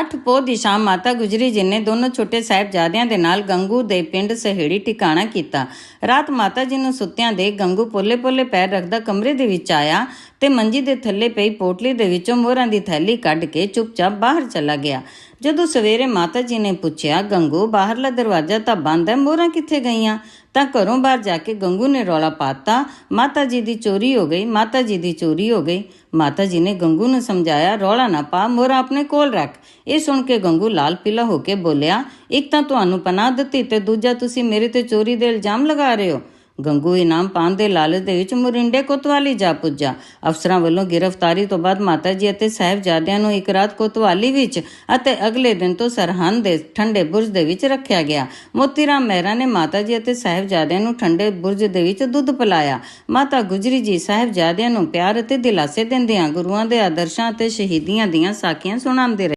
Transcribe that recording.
ਅੱਠ ਪੋਹ ਦੀ ਸ਼ਾਮ ਮਾਤਾ ਗੁਜਰੀ ਜੀ ਨੇ ਦੋਨੋਂ ਛੋਟੇ ਸਾਹਿਬਜ਼ਾਦਿਆਂ ਦੇ ਨਾਲ ਗੰਗੂ ਦੇ ਪਿੰਡ ਸਹੇੜੀ ਟਿਕਾਣਾ ਕੀਤਾ। ਰਾਤ ਮਾਤਾ ਜੀ ਨੂੰ ਸੁੱਤਿਆਂ ਦੇ ਗੰਗੂ ਪੋਲੇ-ਪੋਲੇ ਪੈਰ ਰੱਖਦਾ ਕਮਰੇ ਦੇ ਵਿੱਚ ਆਇਆ ਤੇ ਮੰਜੀ ਦੇ ਥੱਲੇ ਪਈ ਪੋਟਲੀ ਦੇ ਵਿੱਚੋਂ ਮੋਹਰਾਂ ਦੀ ਥੈਲੀ ਕੱਢ ਕੇ ਚੁੱਪਚਾਪ ਬਾਹਰ ਚਲਾ ਗਿਆ। ਜਦੋਂ ਸਵੇਰੇ ਮਾਤਾ ਜੀ ਨੇ ਪੁੱਛਿਆ, ਗੰਗੂ, ਬਾਹਰਲਾ ਦਰਵਾਜ਼ਾ ਤਾਂ ਬੰਦ ਹੈ, ਮੋਹਰਾਂ ਕਿੱਥੇ ਗਈਆਂ? ਤਾਂ ਘਰੋਂ ਬਾਹਰ ਜਾ ਕੇ ਗੰਗੂ ਨੇ ਰੌਲਾ ਪਾਤਾ। ਮਾਤਾ ਜੀ ਦੀ ਚੋਰੀ ਹੋ ਗਈ, ਮਾਤਾ ਜੀ ਦੀ ਚੋਰੀ ਹੋ ਗਈ। ਮਾਤਾ ਜੀ ਨੇ ਗੰਗੂ ਨੂੰ ਸਮਝਾਇਆ, ਰੌਲਾ ਨਾ ਪਾ, ਮੋਹਰਾਂ ਆਪਣੇ ਕੋਲ ਰੱਖ। ਇਹ ਸੁਣ ਕੇ ਗੰਗੂ ਲਾਲ ਪੀਲਾ ਹੋ ਕੇ ਬੋਲਿਆ, ਇੱਕ ਤਾਂ ਤੁਹਾਨੂੰ ਪਨਾਹ ਦਿੱਤੀ ਤੇ ਦੂਜਾ ਤੁਸੀਂ ਮੇਰੇ ਤੇ ਚੋਰੀ ਦੇ ਇਲਜ਼ਾਮ ਲਗਾ ਰਹੇ ਹੋ। ਗੰਗੂ ਇਨਾਮ ਪਾਉਣ ਦੇ ਲਾਲਚ ਦੇ ਵਿੱਚ ਮੁਰਿੰਡੇ ਕੋਤਵਾਲੀ ਜਾ ਪੁੱਜਾ। ਅਫਸਰਾਂ ਵੱਲੋਂ ਗ੍ਰਿਫਤਾਰੀ ਤੋਂ ਬਾਅਦ ਮਾਤਾ ਜੀ ਅਤੇ ਸਾਹਿਬਜ਼ਾਦਿਆਂ ਨੂੰ ਇੱਕ ਰਾਤ ਕੋਤਵਾਲੀ ਵਿੱਚ ਅਤੇ ਅਗਲੇ ਦਿਨ ਤੋਂ ਸਰਹੰਦ ਦੇ ਠੰਡੇ ਬੁਰਜ ਦੇ ਵਿੱਚ ਰੱਖਿਆ ਗਿਆ। ਮੋਤੀਰਾਮ ਮਹਿਰਾ ਨੇ ਮਾਤਾ ਜੀ ਅਤੇ ਸਾਹਿਬਜ਼ਾਦਿਆਂ ਨੂੰ ਠੰਡੇ ਬੁਰਜ ਦੇ ਵਿੱਚ ਦੁੱਧ ਪਿਲਾਇਆ। ਮਾਤਾ ਗੁਜਰੀ ਜੀ ਸਾਹਿਬਜ਼ਾਦਿਆਂ ਨੂੰ ਪਿਆਰ ਅਤੇ ਦਿਲਾਸੇ ਦਿੰਦਿਆਂ ਗੁਰੂਆਂ ਦੇ ਆਦਰਸ਼ਾਂ ਅਤੇ ਸ਼ਹੀਦੀਆਂ ਦੀਆਂ ਸਾਖੀਆਂ ਸੁਣਾਉਂਦੇ ਰਹੇ।